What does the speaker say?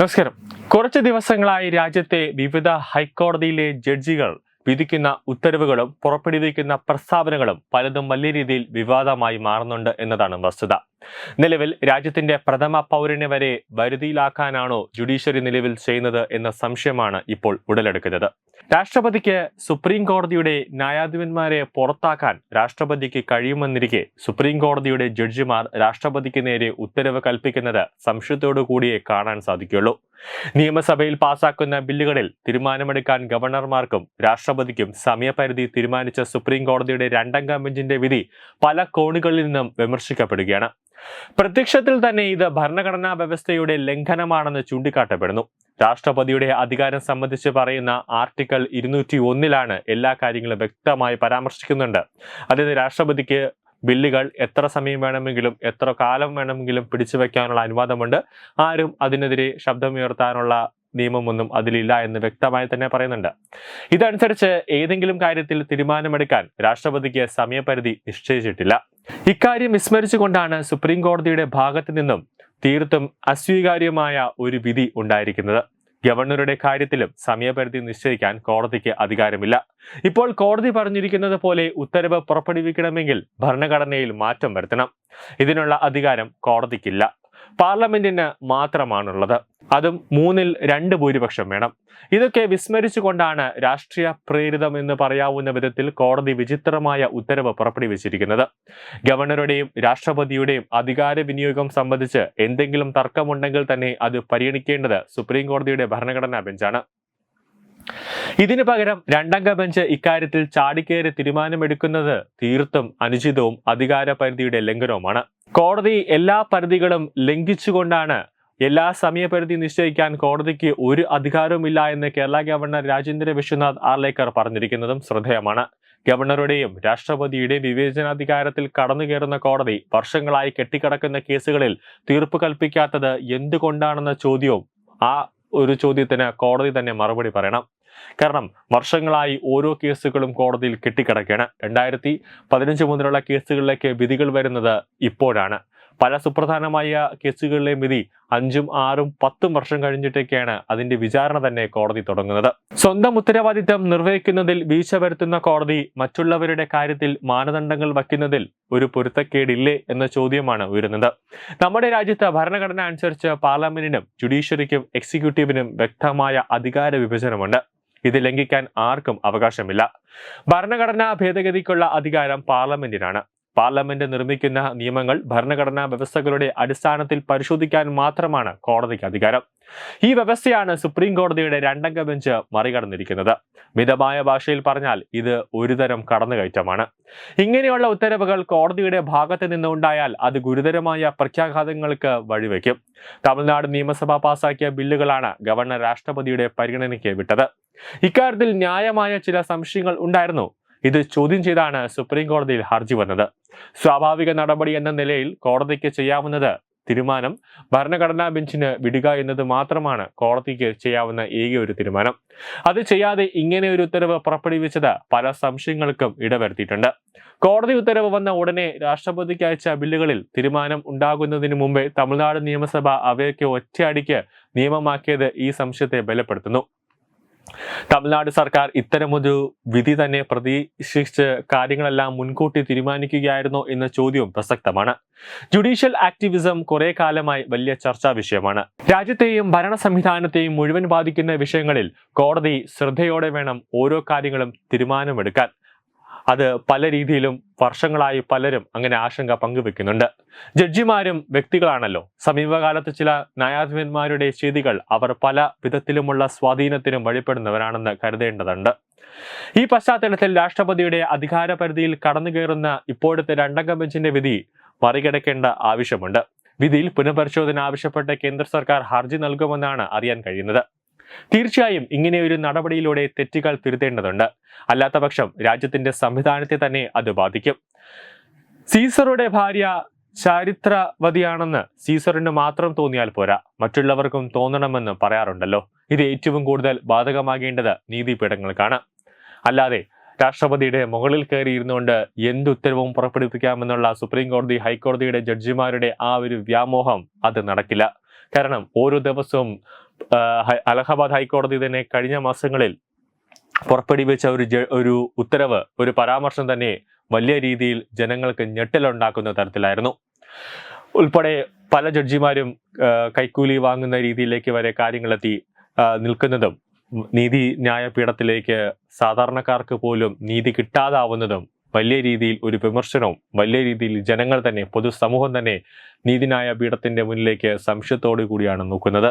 നമസ്കാരം. കുറച്ച് ദിവസങ്ങളായി രാജ്യത്തെ വിവിധ ഹൈക്കോടതിയിലെ ജഡ്ജികൾ വിധിക്കുന്ന ഉത്തരവുകളും പുറപ്പെടുവിക്കുന്ന പ്രസ്താവനകളും പലതും വലിയ രീതിയിൽ വിവാദമായി മാറുന്നുണ്ട് എന്നതാണ് വസ്തുത. നിലവിൽ രാജ്യത്തിന്റെ പ്രഥമ പൗരനെ വരെ വരുതിയിലാക്കാനാണോ ജുഡീഷ്യറി നിലവിൽ ചെയ്യുന്നത് എന്ന സംശയമാണ് ഇപ്പോൾ ഉടലെടുക്കുന്നത്. രാഷ്ട്രപതിക്ക് സുപ്രീം കോടതിയുടെ ന്യായാധിപന്മാരെ പുറത്താക്കാൻ രാഷ്ട്രപതിക്ക് കഴിയുമെന്നിരിക്കെ സുപ്രീം കോടതിയുടെ ജഡ്ജിമാർ രാഷ്ട്രപതിക്ക് നേരെ ഉത്തരവ് കൽപ്പിക്കുന്നത് സംശയത്തോടു കൂടിയേ കാണാൻ സാധിക്കുള്ളൂ നിയമസഭയിൽ പാസാക്കുന്ന ബില്ലുകളിൽ തീരുമാനമെടുക്കാൻ ഗവർണർമാർക്കും രാഷ്ട്രപതിക്കും സമയപരിധി തീരുമാനിച്ച സുപ്രീം കോടതിയുടെ രണ്ടംഗ ബെഞ്ചിന്റെ വിധി പല കോണുകളിൽ നിന്നും വിമർശിക്കപ്പെടുകയാണ്. പ്രത്യക്ഷത്തിൽ തന്നെ ഇത് ഭരണഘടനാ വ്യവസ്ഥയുടെ ലംഘനമാണെന്ന് ചൂണ്ടിക്കാട്ടപ്പെടുന്നു. രാഷ്ട്രപതിയുടെ അധികാരം സംബന്ധിച്ച് പറയുന്ന ആർട്ടിക്കിൾ ഇരുന്നൂറ്റി ഒന്നിലാണ് എല്ലാ കാര്യങ്ങളും വ്യക്തമായി പരാമർശിക്കുന്നുണ്ട്. അതായത് രാഷ്ട്രപതിക്ക് ബില്ലുകൾ എത്ര സമയം വേണമെങ്കിലും എത്ര കാലം വേണമെങ്കിലും പിടിച്ചു വയ്ക്കാനുള്ള അനുവാദമുണ്ട്. ആരും അതിനെതിരെ ശബ്ദമുയർത്താനുള്ള നിയമമൊന്നും അതിലില്ല എന്ന് വ്യക്തമായി തന്നെ പറയുന്നുണ്ട്. ഇതനുസരിച്ച് ഏതെങ്കിലും കാര്യത്തിൽ തീരുമാനമെടുക്കാൻ രാഷ്ട്രപതിക്ക് സമയപരിധി നിശ്ചയിച്ചിട്ടില്ല. ഇക്കാര്യം വിസ്മരിച്ചുകൊണ്ടാണ് സുപ്രീം കോടതിയുടെ ഭാഗത്തു നിന്നും തീർത്തും അസ്വീകാര്യമായ ഒരു വിധി ഉണ്ടായിരിക്കുന്നത്. ഗവർണറുടെ കാര്യത്തിലും സമയപരിധി നിശ്ചയിക്കാൻ കോടതിക്ക് അധികാരമില്ല. ഇപ്പോൾ കോടതി പറഞ്ഞിരിക്കുന്നത് പോലെ ഉത്തരവ് പുറപ്പെടുവിക്കണമെങ്കിൽ ഭരണഘടനയിൽ മാറ്റം വരുത്തണം. ഇതിനുള്ള അധികാരം കോടതിക്കില്ല. പാർലമെന്റിന് മാത്രമാണുള്ളത്. അതും മൂന്നിൽ രണ്ട് ഭൂരിപക്ഷം വേണം. ഇതൊക്കെ വിസ്മരിച്ചുകൊണ്ടാണ് രാഷ്ട്രീയ പ്രേരിതം എന്ന് പറയാവുന്ന വിധത്തിൽ കോടതി വിചിത്രമായ ഉത്തരവ് പുറപ്പെടുവിച്ചിരിക്കുന്നത്. ഗവർണറുടെയും രാഷ്ട്രപതിയുടെയും അധികാര വിനിയോഗം സംബന്ധിച്ച് എന്തെങ്കിലും തർക്കമുണ്ടെങ്കിൽ തന്നെ അത് പരിഗണിക്കേണ്ടത് സുപ്രീം കോടതിയുടെ ഭരണഘടനാ ബെഞ്ചാണ്. ഇതിനു പകരം രണ്ടംഗ ബെഞ്ച് ഇക്കാര്യത്തിൽ ചാടിക്കേറി തീരുമാനമെടുക്കുന്നത് തീർത്തും അനുചിതവും അധികാര പരിധിയുടെ ലംഘനവുമാണ്. കോടതി എല്ലാ പരിധികളും ലംഘിച്ചുകൊണ്ടാണ് എല്ലാ സമയപരിധി നിശ്ചയിക്കാൻ കോടതിക്ക് ഒരു അധികാരവുമില്ല എന്ന് കേരള ഗവർണർ രാജേന്ദ്ര വിശ്വനാഥ് ആർലേക്കർ പറഞ്ഞിരിക്കുന്നതും ശ്രദ്ധേയമാണ്. ഗവർണറുടെയും രാഷ്ട്രപതിയുടെയും വിവേചനാധികാരത്തിൽ കടന്നുകയറുന്ന കോടതി വർഷങ്ങളായി കെട്ടിക്കിടക്കുന്ന കേസുകളിൽ തീർപ്പ് കൽപ്പിക്കാത്തത് എന്തുകൊണ്ടാണെന്ന ചോദ്യവും ആ ഒരു ചോദ്യത്തിന് കോടതി തന്നെ മറുപടി പറയണം. കാരണം വർഷങ്ങളായി ഓരോ കേസുകളും കോടതിയിൽ കെട്ടിക്കിടക്കുകയാണ്. രണ്ടായിരത്തി പതിനഞ്ച് മുതലുള്ള കേസുകളിലേക്ക് വിധികൾ വരുന്നത് ഇപ്പോഴാണ്. പല സുപ്രധാനമായ കേസുകളിലെ വിധി അഞ്ചും ആറും പത്തും വർഷം കഴിഞ്ഞിട്ടൊക്കെയാണ് അതിന്റെ വിചാരണ തന്നെ കോടതി തുടങ്ങുന്നത്. സ്വന്തം ഉത്തരവാദിത്തം നിർവഹിക്കുന്നതിൽ വീഴ്ച വരുത്തുന്ന കോടതി മറ്റുള്ളവരുടെ കാര്യത്തിൽ മാനദണ്ഡങ്ങൾ വയ്ക്കുന്നതിൽ ഒരു പൊരുത്തക്കേടില്ലേ എന്ന ചോദ്യമാണ് ഉയരുന്നത്. നമ്മുടെ രാജ്യത്ത് ഭരണഘടന അനുസരിച്ച് പാർലമെന്റിനും ജുഡീഷ്യറിക്കും എക്സിക്യൂട്ടീവിനും വ്യക്തമായ അധികാര വിഭജനമുണ്ട്. ഇത് ലംഘിക്കാൻ ആർക്കും അവകാശമില്ല. ഭരണഘടനാ ഭേദഗതിക്കുള്ള അധികാരം പാർലമെന്റിനാണ്. പാർലമെന്റ് നിർമ്മിക്കുന്ന നിയമങ്ങൾ ഭരണഘടനാ വ്യവസ്ഥകളുടെ അടിസ്ഥാനത്തിൽ പരിശോധിക്കാൻ മാത്രമാണ് കോടതിക്ക് അധികാരം. ഈ വ്യവസ്ഥയാണ് സുപ്രീം കോടതിയുടെ രണ്ടംഗ ബെഞ്ച് മറികടന്നിരിക്കുന്നത്. മിതമായ ഭാഷയിൽ പറഞ്ഞാൽ ഇത് ഒരുതരം കടന്നുകയറ്റമാണ്. ഇങ്ങനെയുള്ള ഉത്തരവുകൾ കോടതിയുടെ ഭാഗത്ത് നിന്നുണ്ടായാൽ അത് ഗുരുതരമായ പ്രത്യാഘാതങ്ങൾക്ക് വഴിവെക്കും. തമിഴ്നാട് നിയമസഭ പാസാക്കിയ ബില്ലുകളാണ് ഗവർണർ രാഷ്ട്രപതിയുടെ പരിഗണനയ്ക്ക് വിട്ടത്. ഇക്കാര്യത്തിൽ ന്യായമായ ചില സംശയങ്ങൾ ഉണ്ടായിരുന്നു. ഇത് ചോദ്യം ചെയ്താണ് സുപ്രീം കോടതിയിൽ ഹർജി വന്നത്. സ്വാഭാവിക നടപടി എന്ന നിലയിൽ കോടതിക്ക് ചെയ്യാവുന്നത് തീരുമാനം ഭരണഘടനാ ബെഞ്ചിന് വിടുക എന്നത് മാത്രമാണ് കോടതിക്ക് ചെയ്യാവുന്ന ഏക ഒരു തീരുമാനം. അത് ചെയ്യാതെ ഇങ്ങനെ ഒരു ഉത്തരവ് പുറപ്പെടുവിച്ചത് പല സംശയങ്ങൾക്കും ഇടവരുത്തിയിട്ടുണ്ട്. കോടതി ഉത്തരവ് വന്ന ഉടനെ രാഷ്ട്രപതിക്ക് അയച്ച ബില്ലുകളിൽ തീരുമാനം ഉണ്ടാകുന്നതിന് മുമ്പേ തമിഴ്നാട് നിയമസഭ അവയൊക്കെ ഒറ്റയടിക്ക് നിയമമാക്കിയത് ഈ സംശയത്തെ ബലപ്പെടുത്തുന്നു. തമിഴ്നാട് സർക്കാർ ഇത്തരമൊരു വിധി തന്നെ പ്രതീക്ഷിച്ച് കാര്യങ്ങളെല്ലാം മുൻകൂട്ടി തീരുമാനിക്കുകയായിരുന്നോ എന്ന ചോദ്യവും പ്രസക്തമാണ്. ജുഡീഷ്യൽ ആക്ടിവിസം കുറെ കാലമായി വലിയ ചർച്ചാ വിഷയമാണ്. രാജ്യത്തെയും ഭരണ സംവിധാനത്തെയും മുഴുവൻ ബാധിക്കുന്ന വിഷയങ്ങളിൽ കോടതി ശ്രദ്ധയോടെ വേണം ഓരോ കാര്യങ്ങളും തീരുമാനമെടുക്കാൻ. അത് പല രീതിയിലും വർഷങ്ങളായി പലരും അങ്ങനെ ആശങ്ക പങ്കുവെക്കുന്നുണ്ട്. ജഡ്ജിമാരും വ്യക്തികളാണല്ലോ. സമീപകാലത്ത് ചില ന്യായാധിപന്മാരുടെ ചെയ്തികൾ അവർ പല വിധത്തിലുമുള്ള സ്വാധീനത്തിനും വഴിപ്പെടുന്നവരാണെന്ന് കരുതേണ്ടതുണ്ട്. ഈ പശ്ചാത്തലത്തിൽ രാഷ്ട്രപതിയുടെ അധികാര പരിധിയിൽ കടന്നുകയറുന്ന ഇപ്പോഴത്തെ രണ്ടംഗ ബെഞ്ചിന്റെ വിധി മറികടക്കേണ്ട ആവശ്യമുണ്ട്. വിധിയിൽ പുനഃപരിശോധന ആവശ്യപ്പെട്ട് കേന്ദ്ര സർക്കാർ ഹർജി നൽകുമെന്നാണ് അറിയാൻ കഴിയുന്നത്. തീർച്ചയായും ഇങ്ങനെ ഒരു നടപടിയിലൂടെ തെറ്റുകൾ തിരുത്തേണ്ടതുണ്ട്. അല്ലാത്ത പക്ഷം രാജ്യത്തിന്റെ സംവിധാനത്തെ തന്നെ അത് ബാധിക്കും. സീസറുടെ ഭാര്യ ചരിത്രവതിയാണെന്ന് സീസറിന് മാത്രം തോന്നിയാൽ പോരാ. മറ്റുള്ളവർക്കും തോന്നണമെന്ന് പറയാറുണ്ടല്ലോ. ഇത് ഏറ്റവും കൂടുതൽ ബാധകമാകേണ്ടത് നീതിപീഠങ്ങൾക്കാണ്. അല്ലാതെ രാഷ്ട്രപതിയുടെ മുകളിൽ കയറിയിരുന്നു കൊണ്ട് എന്ത് ഉത്തരവും പുറപ്പെടുവിക്കാമെന്നുള്ള സുപ്രീം കോടതി ഹൈക്കോടതിയുടെ ജഡ്ജിമാരുടെ ആ ഒരു വ്യാമോഹം അത് നടക്കില്ല. കാരണം ഓരോ ദിവസവും അലഹബാദ് ഹൈക്കോടതി തന്നെ കഴിഞ്ഞ മാസങ്ങളിൽ പുറപ്പെടുവിച്ച ഒരു ഒരു ഉത്തരവ് ഒരു പരാമർശം തന്നെ വലിയ രീതിയിൽ ജനങ്ങൾക്ക് ഞെട്ടലുണ്ടാക്കുന്ന തരത്തിലായിരുന്നു. ഉൾപ്പെടെ പല ജഡ്ജിമാരും കൈക്കൂലി വാങ്ങുന്ന രീതിയിലേക്ക് വരെ കാര്യങ്ങളെത്തി നിൽക്കുന്നതും നീതി ന്യായപീഠത്തിലേക്ക് സാധാരണക്കാർക്ക് പോലും നീതി കിട്ടാതാവുന്നതും വലിയ രീതിയിൽ ഒരു വിമർശനവും വലിയ രീതിയിൽ ജനങ്ങൾ തന്നെ പൊതുസമൂഹം തന്നെ നീതിന്യായ പീഠത്തിന്റെ മുന്നിലേക്ക് സംശയത്തോടു കൂടിയാണ് നോക്കുന്നത്.